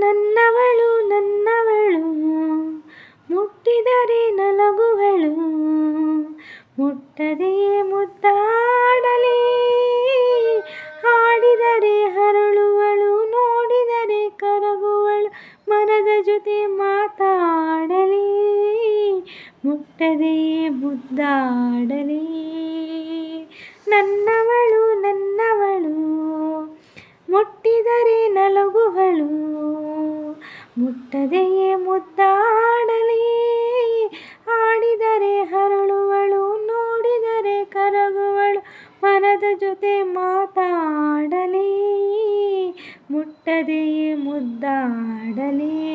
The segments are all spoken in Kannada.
ನನ್ನವಳು ನನ್ನವಳು. ಮುಟ್ಟಿದರೆ ನಲಗುವಳು ಮುಟ್ಟದೆಯೇ ಮುದ್ದಾಡಲಿ. ಹಾಡಿದರೆ ಹರಳುವಳು, ನೋಡಿದರೆ ಕರಗುವಳು ಮನದ ಜೊತೆ ಮಾತಾಡಲಿ. ಮುಟ್ಟದೆಯೇ ಮುದ್ದಾಡಲಿ. ನನ್ನವಳು ಮುಟ್ಟದೆಯೇ ಮುದ್ದಾಡಲಿ? ಆಡಿದರೆ ಹರಳುವಳು, ನೋಡಿದರೆ ಕರಗುವಳು, ಮನದ ಜೊತೆ ಮಾತಾಡಲಿ? ಮುಟ್ಟದೆಯೇ ಮುದ್ದಾಡಲಿ?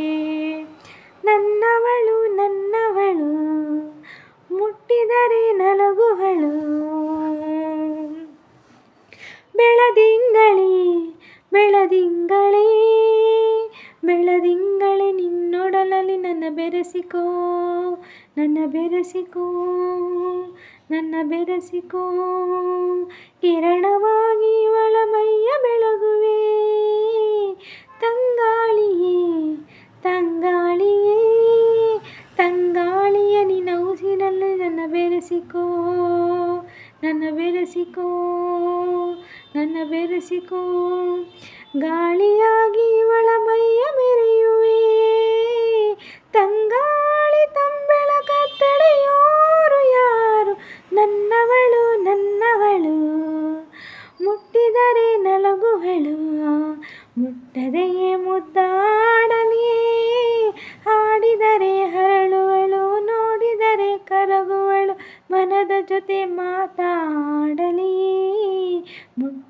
ನನ್ನವಳು ನನ್ನವಳು, ಮುಟ್ಟಿದರೆ ನಲಗುವಳು ಬೆಳದಿಂಗಳೇ ನಿನ್ನೊಡಲಲ್ಲಿ ನನ್ನ ಬೆರೆಸಿಕೋ ನನ್ನ ಬೆರೆಸಿಕೋ ನನ್ನ ಬೆರೆಸಿಕೋ. ಕಿರಣವಾಗಿ ಒಳ ಮೈಯ ನನ್ನ ಬೆರೆಸಿಕೋ ನನ್ನ ಬೆರೆಸಿಕೋ, ಗಾಳಿಯಾಗಿ ಇವಳ ಮೈಯ ಮೆರೆಯುವೆ. ತಂಗಾಳಿ ತಂಬೆಳ ಕತ್ತಡೆಯೋರು ಯಾರು? ನನ್ನವಳು ನನ್ನವಳು. ಮುಟ್ಟಿದರೆ ನಲಗುವಳು ಮುಟ್ಟದೆಯೇ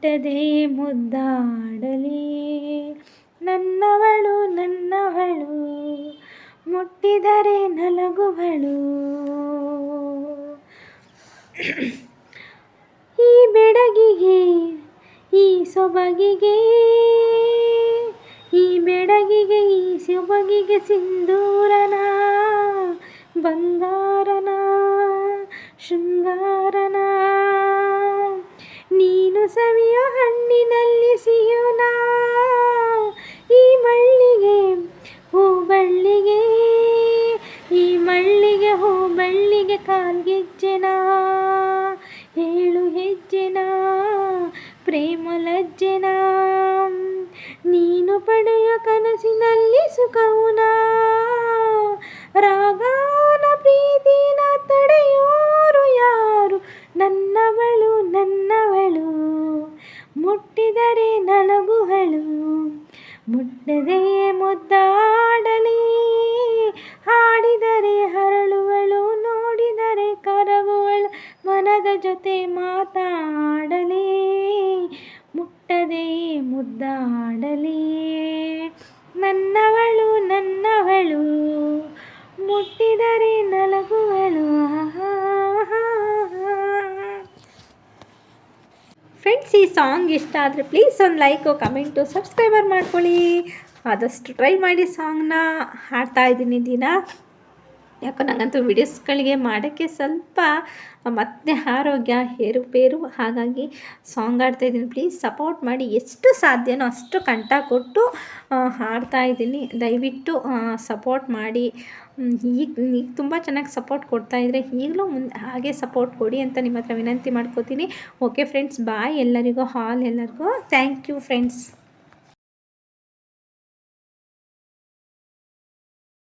ಮುಟ್ಟದೆ ಮುದ್ದಾಡಲಿ. ನನ್ನವಳು ನನ್ನವಳು, ಮುಟ್ಟಿದರೆ ನಲಗುವಳು. ಈ ಬೆಡಗಿಗೆ, ಈ ಸೊಬಗಿಗೆ, ಈ ಬೆಡಗಿಗೆ, ಈ ಸೊಬಗಿಗೆ ಸಿಂಧೂರನ ಬಂಗಾರನ ಶೃಂಗಾರನ ಹೂ ಬಳ್ಳಿಗೆ ಈ ಮಳ್ಳಿಗೆ ಹೂ ಬಳ್ಳಿಗೆ ಕಾಲ್ಗೆಜ್ಜೆನ? ಏಳು ಹೆಜ್ಜೆನ? ಪ್ರೇಮ ಲಜ್ಜೆನ? ನೀನು ಪಡೆಯ ಕನಸಿನಲ್ಲಿ ಸುಖವುನ? ರಾಗಾನ ಪ್ರೀತಿನ ತಡೆಯೋರು ಯಾರು? ನನ್ನವಳು ನನ್ನವಳು. ಮುಟ್ಟಿದರೆ ನಲಗುವಳು. ಮುಟ್ಟದೆಯೇ ಮುದ್ದಾಡಲಿ. ಹಾಡಿದರೆ ಹರಳುವಳು ನೋಡಿದರೆ ಕರಗುವಳು ಮನದ ಜೊತೆ ಮಾತಾಡಲಿ. ಮುಟ್ಟದೆಯೇ ಮುದ್ದಾಡಲಿ. ನನ್ನವಳು ಫ್ರೆಂಡ್ಸ್ ಈ ಸಾಂಗ್ ಇಷ್ಟ ಆದರೆ ಪ್ಲೀಸ್ ಒಂದು ಲೈಕು ಕಮೆಂಟು ಸಬ್ಸ್ಕ್ರೈಬರ್ ಮಾಡ್ಕೊಳ್ಳಿ. ಆದಷ್ಟು ಟ್ರೈ ಮಾಡಿ ಸಾಂಗ್ನ ಹಾಡ್ತಾ ಇದ್ದೀನಿ ದಿನ. ಯಾಕೋ ನನಗಂತೂ ವಿಡಿಯೋಸ್ಗಳಿಗೆ ಮಾಡೋಕ್ಕೆ ಸ್ವಲ್ಪ ಮತ್ತೆ ಆರೋಗ್ಯ ಏರುಪೇರು ಹಾಗಾಗಿ ಸಾಂಗ್ ಹಾಡ್ತಾಯಿದ್ದೀನಿ ಪ್ಲೀಸ್ ಸಪೋರ್ಟ್ ಮಾಡಿ. ಎಷ್ಟು ಸಾಧ್ಯನೋ ಅಷ್ಟು ಕಂಠ ಕೊಟ್ಟು ಹಾಡ್ತಾ ಇದ್ದೀನಿ. ದಯವಿಟ್ಟು ಸಪೋರ್ಟ್ ಮಾಡಿ. ಈಗ ಈಗ ತುಂಬ ಚೆನ್ನಾಗಿ ಸಪೋರ್ಟ್ ಕೊಡ್ತಾ ಇದ್ದರೆ ಈಗಲೂ ಮುಂದೆ ಹಾಗೆ ಸಪೋರ್ಟ್ ಕೊಡಿ ಅಂತ ನಿಮ್ಮ ಹತ್ರ ವಿನಂತಿ ಮಾಡ್ಕೋತೀನಿ. ಓಕೆ ಫ್ರೆಂಡ್ಸ್ ಬಾಯ್ ಎಲ್ಲರಿಗೂ ಹಾಲ್ ಎಲ್ಲರಿಗೂ. Thank you friends